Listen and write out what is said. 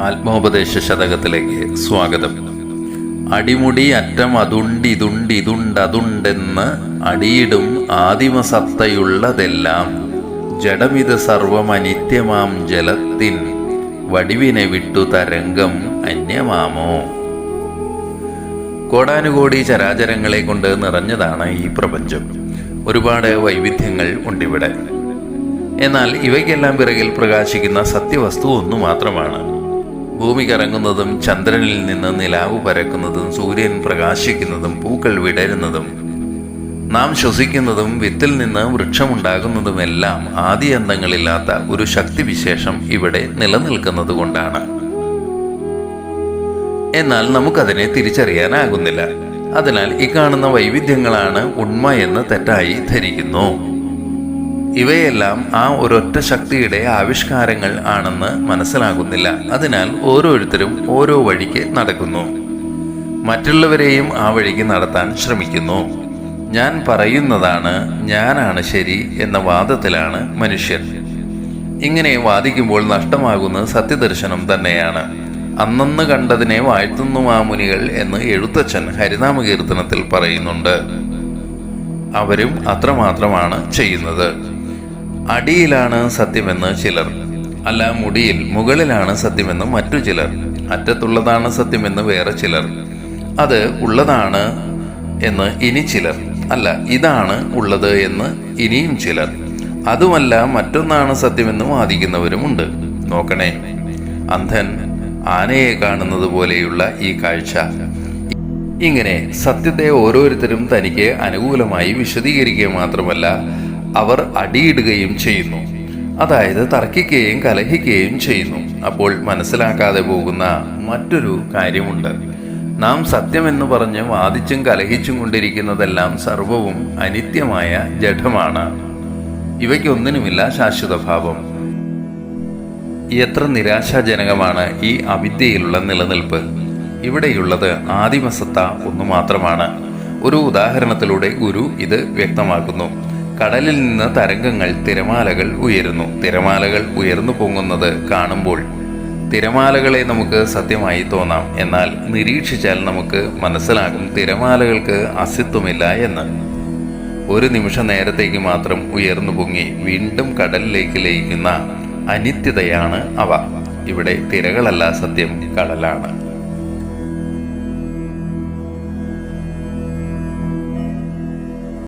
ആത്മോപദേശ ശതകത്തിലേക്ക് സ്വാഗതം. അടിമുടി അറ്റം അതുണ്ട് ഇതുണ്ട് ഇതുണ്ട് അതുണ്ടെന്ന് അടിയിടും ആദിമസത്തയുള്ളതെല്ലാം. ജഡമിത് സർവമനിത്യമാം ജലത്തിൻ വടിവിനെ വിട്ടു തരംഗം അന്യമാമോ? കോടാനുകോടി ചരാചരങ്ങളെ കൊണ്ട് നിറഞ്ഞതാണ് ഈ പ്രപഞ്ചം. ഒരുപാട് വൈവിധ്യങ്ങൾ ഉണ്ടിവിടെ. എന്നാൽ ഇവയ്ക്കെല്ലാം പിറകിൽ പ്രകാശിക്കുന്ന സത്യവസ്തു ഒന്നു മാത്രമാണ്. ഭൂമി കറങ്ങുന്നതും ചന്ദ്രനിൽ നിന്ന് നിലാവ് പരക്കുന്നതും സൂര്യൻ പ്രകാശിക്കുന്നതും പൂക്കൾ വിടരുന്നതും നാം ശ്വസിക്കുന്നതും വിത്തിൽ നിന്ന് വൃക്ഷമുണ്ടാകുന്നതുമെല്ലാം ആദി അന്തങ്ങളില്ലാത്ത ഒരു ശക്തിവിശേഷം ഇവിടെ നിലനിൽക്കുന്നത് കൊണ്ടാണ് എന്നാൽ നമുക്കതിനെ തിരിച്ചറിയാനാകുന്നില്ല. അതിനാൽ ഈ കാണുന്ന വൈവിധ്യങ്ങളാണ് ഉണ്മ എന്ന് തെറ്റായി ധരിക്കുന്നു. ഇവയെല്ലാം ആ ഒരൊറ്റ ശക്തിയുടെ ആവിഷ്കാരങ്ങൾ ആണെന്ന് മനസ്സിലാകുന്നില്ല. അതിനാൽ ഓരോരുത്തരും ഓരോ വഴിക്ക് നടക്കുന്നു. മറ്റുള്ളവരെയും ആ വഴിക്ക് നടത്താൻ ശ്രമിക്കുന്നു. ഞാൻ പറയുന്നതാണ് ഞാനാണ് ശരി എന്ന വാദത്തിലാണ് മനുഷ്യൻ. ഇങ്ങനെ വാദിക്കുമ്പോൾ നഷ്ടമാകുന്ന സത്യദർശനം തന്നെയാണ്. അന്നന്ന് കണ്ടതിനെ വാഴ്ത്തുന്നു മാമുനികൾ എന്ന് എഴുത്തച്ഛൻ ഹരിനാമകീർത്തനത്തിൽ പറയുന്നുണ്ട്. അവരും അത്രമാത്രമാണ് ചെയ്യുന്നത്. അടിയിലാണ് സത്യമെന്ന് ചിലർ. അല്ല മുടിയിൽ മുകളിലാണ് സത്യമെന്ന് മറ്റു ചിലർ. അറ്റത്തുള്ളതാണ് സത്യമെന്ന് വേറെ ചിലർ. അത് ഉള്ളതാണ് എന്ന് ഇനി ചിലർ. അല്ല ഇതാണ് ഉള്ളത് എന്ന് ഇനിയും ചിലർ. അതുമല്ല മറ്റൊന്നാണ് സത്യമെന്ന് വാദിക്കുന്നവരുമുണ്ട് നോക്കണേ. അന്ധൻ ആനയെ കാണുന്നത് പോലെയുള്ള ഈ കാഴ്ച. ഇങ്ങനെ സത്യത്തെ ഓരോരുത്തരും തനിക്ക് അനുകൂലമായി വിശദീകരിക്കുക മാത്രമല്ല അവർ അടിയിടുകയും ചെയ്യുന്നു. അതായത് തർക്കിക്കുകയും കലഹിക്കുകയും ചെയ്യുന്നു. അപ്പോൾ മനസ്സിലാക്കാതെ പോകുന്ന മറ്റൊരു കാര്യമുണ്ട്. നാം സത്യമെന്ന് പറഞ്ഞ് വാദിച്ചും കലഹിച്ചും കൊണ്ടിരിക്കുന്നതെല്ലാം സർവവും അനിത്യമായ ജഡമാണ്. ഇവയ്ക്കൊന്നിനുമില്ല ശാശ്വതഭാവം. എത്ര നിരാശാജനകമാണ് ഈ അവിദ്യയിലുള്ള നിലനിൽപ്പ്. ഇവിടെയുള്ളത് ആദിമസത്ത ഒന്നു മാത്രമാണ്. ഒരു ഉദാഹരണത്തിലൂടെ ഗുരു ഇത് വ്യക്തമാക്കുന്നു. കടലിൽ നിന്ന് തരംഗങ്ങൾ തിരമാലകൾ ഉയരുന്നു. തിരമാലകൾ ഉയർന്നു പൊങ്ങുന്നത് കാണുമ്പോൾ തിരമാലകളെ നമുക്ക് സത്യമായി തോന്നാം. എന്നാൽ നിരീക്ഷിച്ചാൽ നമുക്ക് മനസ്സിലാകും തിരമാലകൾക്ക് അസ്തിത്വമില്ല എന്ന്. ഒരു നിമിഷ നേരത്തേക്ക് മാത്രം ഉയർന്നു പൊങ്ങി വീണ്ടും കടലിലേക്ക് ലയിക്കുന്ന അനിത്യതയാണ് അവ. ഇവിടെ തിരകളല്ല സത്യം കടലാണ്.